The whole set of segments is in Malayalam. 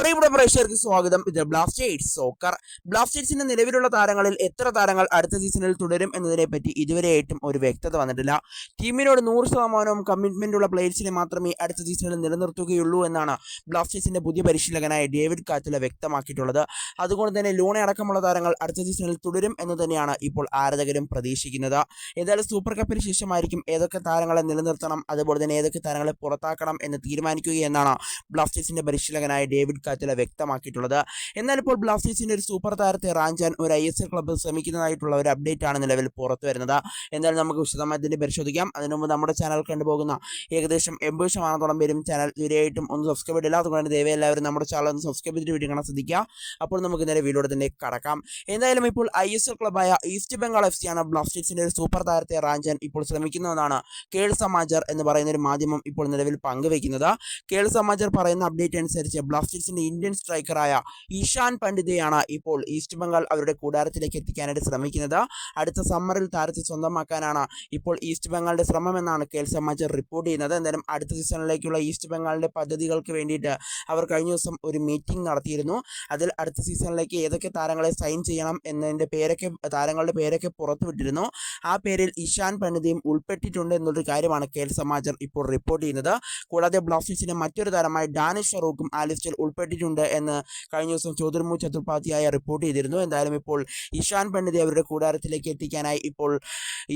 പ്രിയപ്പെട്ട പ്രേക്ഷകർക്ക് സ്വാഗതം. ഇത് ബ്ലാസ്റ്റേഴ്സ് സോക്കർ ബ്ലാസ്റ്റേഴ്സിന്റെ നിലവിലുള്ള താരങ്ങളിൽ എത്ര താരങ്ങൾ അടുത്ത സീസണിൽ തുടരും എന്നതിനെ പറ്റി ഇതുവരെയായിട്ടും ഒരു വ്യക്തത വന്നിട്ടില്ല. ടീമിനോട് നൂറ് ശതമാനവും കമ്മിറ്റ്മെന്റ് ഉള്ള പ്ലേയേഴ്സിനെ മാത്രമേ അടുത്ത സീസണിൽ നിലനിർത്തുകയുള്ളൂ എന്നാണ് ബ്ലാസ്റ്റേഴ്സിന്റെ പുതിയ പരിശീലകനായ ഡേവിഡ് കാറ്റല വ്യക്തമാക്കിയിട്ടുള്ളത്. അതുകൊണ്ട് തന്നെ ലൂണെ അടക്കമുള്ള താരങ്ങൾ അടുത്ത സീസണിൽ തുടരും എന്ന് തന്നെയാണ് ഇപ്പോൾ ആരാധകരും പ്രതീക്ഷിക്കുന്നത്. ഏതായാലും സൂപ്പർ കപ്പിന് ശേഷമായിരിക്കും ഏതൊക്കെ താരങ്ങളെ നിലനിർത്തണം അതുപോലെ തന്നെ ഏതൊക്കെ താരങ്ങളെ പുറത്താക്കണം എന്ന് തീരുമാനിക്കുകയെന്നാണ് ബ്ലാസ്റ്റേഴ്സിന്റെ പരിശീലകനായ ഡേവിഡ് കാറ്റല വ്യക്തമാക്കിയിട്ടുള്ളത്. എന്നാൽ ഇപ്പോൾ ബ്ലാസ്റ്റേഴ്സിന്റെ ഒരു സൂപ്പർ താരത്തെ റാഞ്ചാൻ ഒരു ഐ എസ് എൽ ക്ലബ്ബ് ശ്രമിക്കുന്നതായിട്ടുള്ള ഒരു അപ്ഡേറ്റ് ആണ് നിലവിൽ പുറത്തു വരുന്നത്. എന്നാൽ നമുക്ക് വിശദമായി തന്നെ പരിശോധിക്കാം. അതിനു മുമ്പ് നമ്മുടെ ചാനൽ കണ്ടുപോകുന്ന ഏകദേശം എൺപത് ശതമാനത്തോളം പേരും ചാനൽ തീരെയായിട്ടും ഒന്ന് സബ്സ്ക്രൈബ് ചെയ്തില്ല അതുകൊണ്ട് ദയവായി എല്ലാവരും നമ്മുടെ ചാനൽ ഒന്ന് സബ്സ്ക്രൈബ് ചെയ്തിട്ട് വീഡിയോ കാണാൻ ശ്രദ്ധിക്കുക. അപ്പോൾ നമുക്ക് നേരെ വീഡിയോ തന്നെ കടക്കാം. എന്തായാലും ഇപ്പോൾ ഐ എസ് എൽ ക്ലബ്ബായ ഈസ്റ്റ് ബംഗാൾ എഫ് സിയാണ് ബ്ലാസ്റ്റേഴ്സിന്റെ ഒരു സൂപ്പർ താരത്തെ റാഞ്ചാൻ ഇപ്പോൾ ശ്രമിക്കുന്നതെന്നാണ് കേൾ സമാചാർ എന്ന് പറയുന്ന ഒരു മാധ്യമം ഇപ്പോൾ നിലവിൽ പങ്കുവയ്ക്കുന്നത്. കേൾ സമാചാർ പറയുന്ന അപ്ഡേറ്റ് അനുസരിച്ച് ബ്ലാസ്റ്റേഴ്സിന്റെ ഇന്ത്യൻ സ്ട്രൈക്കറായ ഇഷാൻ പണ്ഡിതയാണ് ഇപ്പോൾ ഈസ്റ്റ് ബംഗാൾ അവരുടെ കൂടാരത്തിലേക്ക് എത്തിക്കാനായിട്ട് ശ്രമിക്കുന്നത്. അടുത്ത സമ്മറിൽ താരത്തെ സ്വന്തമാക്കാനാണ് ഇപ്പോൾ ഈസ്റ്റ് ബംഗാളിന്റെ കെ എൽ സമാജർ റിപ്പോർട്ട് ചെയ്യുന്നത്. എന്തായാലും അടുത്ത സീസണിലേക്കുള്ള ഈസ്റ്റ് ബംഗാളിന്റെ പദ്ധതികൾക്ക് വേണ്ടിയിട്ട് അവർ കഴിഞ്ഞ ദിവസം ഒരു മീറ്റിംഗ് നടത്തിയിരുന്നു. അതിൽ അടുത്ത സീസണിലേക്ക് ഏതൊക്കെ താരങ്ങളെ സൈൻ ചെയ്യണം എന്നതിന്റെ പേരൊക്കെ താരങ്ങളുടെ പേരൊക്കെ പുറത്തുവിട്ടിരുന്നു. ആ പേരിൽ ഇഷാൻ പണ്ഡിതയും ഉൾപ്പെട്ടിട്ടുണ്ട് എന്നൊരു കാര്യമാണ് കെ എൽ സമാജർ ഇപ്പോൾ റിപ്പോർട്ട് ചെയ്യുന്നത്. കൂടാതെ ബ്ലാസ്റ്റേഴ്സിന്റെ മറ്റൊരു താരമായ ഡാനിഷ് ഷറൂഖും ആ ലിസ്റ്റിൽ ഉൾപ്പെട്ടിട്ടുണ്ട് എന്ന് കഴിഞ്ഞ ദിവസം ചോദ്രമു ചതുർപാധ്യായ റിപ്പോർട്ട് ചെയ്തിരുന്നു. എന്തായാലും ഇപ്പോൾ ഇഷാൻ പണ്ഡിതെ അവരുടെ കൂടാരത്തിലേക്ക് എത്തിക്കാനായി ഇപ്പോൾ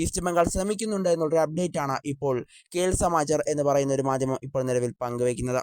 ഈസ്റ്റ് ബംഗാൾ ശ്രമിക്കുന്നുണ്ട് എന്നുള്ളൊരു അപ്ഡേറ്റ് ആണ് ഇപ്പോൾ കേൾ സമാചർ എന്ന് പറയുന്ന ഒരു മാധ്യമം ഇപ്പോൾ നിലവിൽ പങ്കുവയ്ക്കുന്നത്.